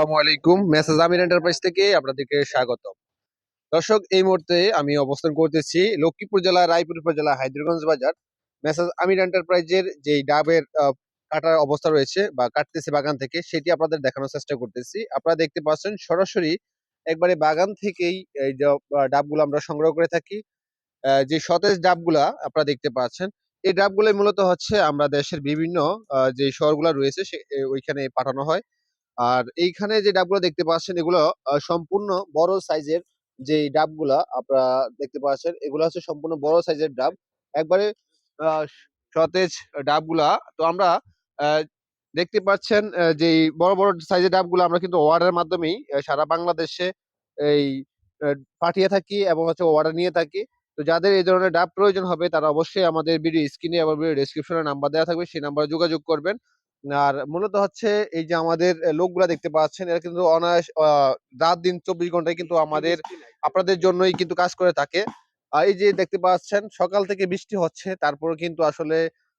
আসসালামু আলাইকুম। মেসেজ আমির এন্টারপ্রাইজ থেকে আপনাদেরকে স্বাগত দর্শক, এই মুহূর্তে আমি অবস্থান করতেছি লক্ষ্মীপুর জেলা, রায়পুর উপজেলা হায়দ্রগঞ্জ বাজার। মেসেজ আমির এন্টারপ্রাইজের যে ডাবের কাটার অবস্থা রয়েছে বা কাটতেছে বাগান থেকে, সেটি আপনাদের দেখানোর চেষ্টা করতেছি। আপনারা দেখতে পাচ্ছেন সরাসরি একবারে বাগান থেকেই এই ডাবগুলো আমরা সংগ্রহ করে থাকি। যে সতেজ ডাবগুলা আপনারা দেখতে পাচ্ছেন, এই ডাবগুলো মূলত হচ্ছে আমরা দেশের বিভিন্ন যে শহরগুলো রয়েছে সে ওইখানে পাঠানো হয়। আর এইখানে যে ডাবগুলো দেখতে পাচ্ছেন, এগুলো সম্পূর্ণ বড় সাইজের যে ডাবগুলা আপনারা দেখতে পাচ্ছেন, এগুলো হচ্ছে সম্পূর্ণ বড় সাইজের ডাব। একবারে সতেজ ডাবগুলা। তো আমরা দেখতে পাচ্ছেন যে বড় বড় সাইজের ডাবগুলো আমরা কিন্তু অর্ডারের মাধ্যমেই সারা বাংলাদেশে এই পাঠিয়ে থাকি এবং হচ্ছে অর্ডার নিয়ে থাকি। তো যাদের এই ধরনের ডাব প্রয়োজন হবে, তারা অবশ্যই আমাদের ভিডিও স্ক্রিনে এবং ভিডিও ডেসক্রিপশনে নাম্বার দেওয়া থাকবে, সেই নাম্বারে যোগাযোগ করবেন। আর মূলত হচ্ছে এই যে আমাদের লোকগুলা দেখতে পাচ্ছেন এরা কিন্তু অনায়াস রাত দিন চব্বিশ ঘন্টায় কিন্তু আমাদের আপনাদের জন্যই কিন্তু কাজ করে থাকে। আর এই যে দেখতে পাচ্ছেন সকাল থেকে বৃষ্টি হচ্ছে তারপরে কিন্তু আসলে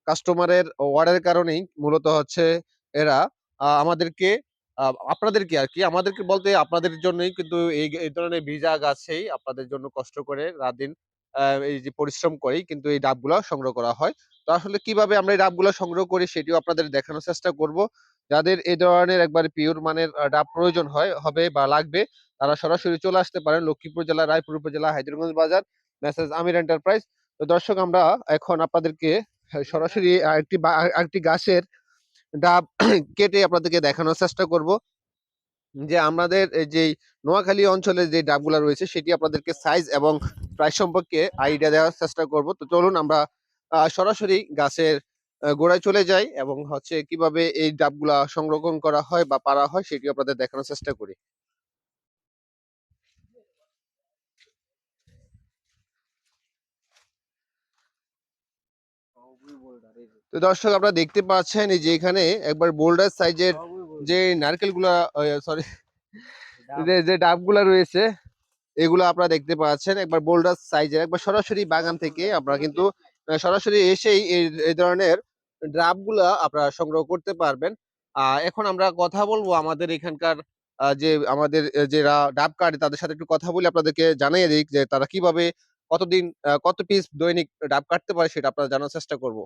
কাস্টমারের অর্ডারের কারণেই মূলত হচ্ছে এরা আমাদেরকে আহ, আপনাদেরকে আর কি আমাদেরকে বলতে আপনাদের জন্যই কিন্তু এই এই ধরনের ভিজা গাছেই আপনাদের জন্য কষ্ট করে রাত দিন এই যে পরিশ্রম করেই কিন্তু এই ডাবগুলা সংগ্রহ করা হয়। তো আসলে কীভাবে আমরা এই ডাবগুলা সংগ্রহ করি সেটিও আপনাদের দেখানোর চেষ্টা করব। যাদের এই ধরনের একবার পিওর মানের ডাব প্রয়োজন হয়, হবে বা লাগবে, তারা সরাসরি চলে আসতে পারেন লক্ষ্মীপুর জেলা, রায়পুর উপজেলা হায়দ্রগঞ্জ বাজার মেসেজ আমির এন্টারপ্রাইজ। তো দর্শক, আমরা এখন আপনাদেরকে সরাসরি একটি একটি গাছের ডাব কেটে আপনাদেরকে দেখানোর চেষ্টা করব। যে আমাদের যে নোয়াখালী অঞ্চলে যে ডাবগুলা রয়েছে, সেটি আপনাদেরকে সাইজ এবং প্রাইস সম্পর্কে আইডিয়া দেওয়ার চেষ্টা করব। তো চলুন আমরা সরাসরি গাছের গোড়ায় চলে যাই এবং হচ্ছে কীভাবে এই ডাবগুলা সংরক্ষণ করা হয় বা পারা হয় সেটি আপনাদের দেখানোর চেষ্টা করি। তো দর্শক, আপনারা দেখতে পাচ্ছেন এই যে এখানে একবার বোল্ডার সাইজের যে নারকেলগুলা সরি যে যে ডাবগুলা রয়েছে এগুলো আপনারা দেখতে পাচ্ছেন। একবার বোল্ডার সাইজের একবার সরাসরি বাগান থেকে আপনারা কিন্তু সরাসরি এসেই এই ধরনের ডাবগুলা আপনারা সংগ্রহ করতে পারবেন। এখন আমরা কথা বলব আমাদের এখানকার যে আমাদের যারা ডাব কাটে তাদের সাথে একটু কথা বলে আপনাদেরকে জানিয়ে দিক যে তারা কীভাবে কতদিন কত পিস দৈনিক ডাব কাটতে পারে সেটা আপনারা জানার চেষ্টা করব।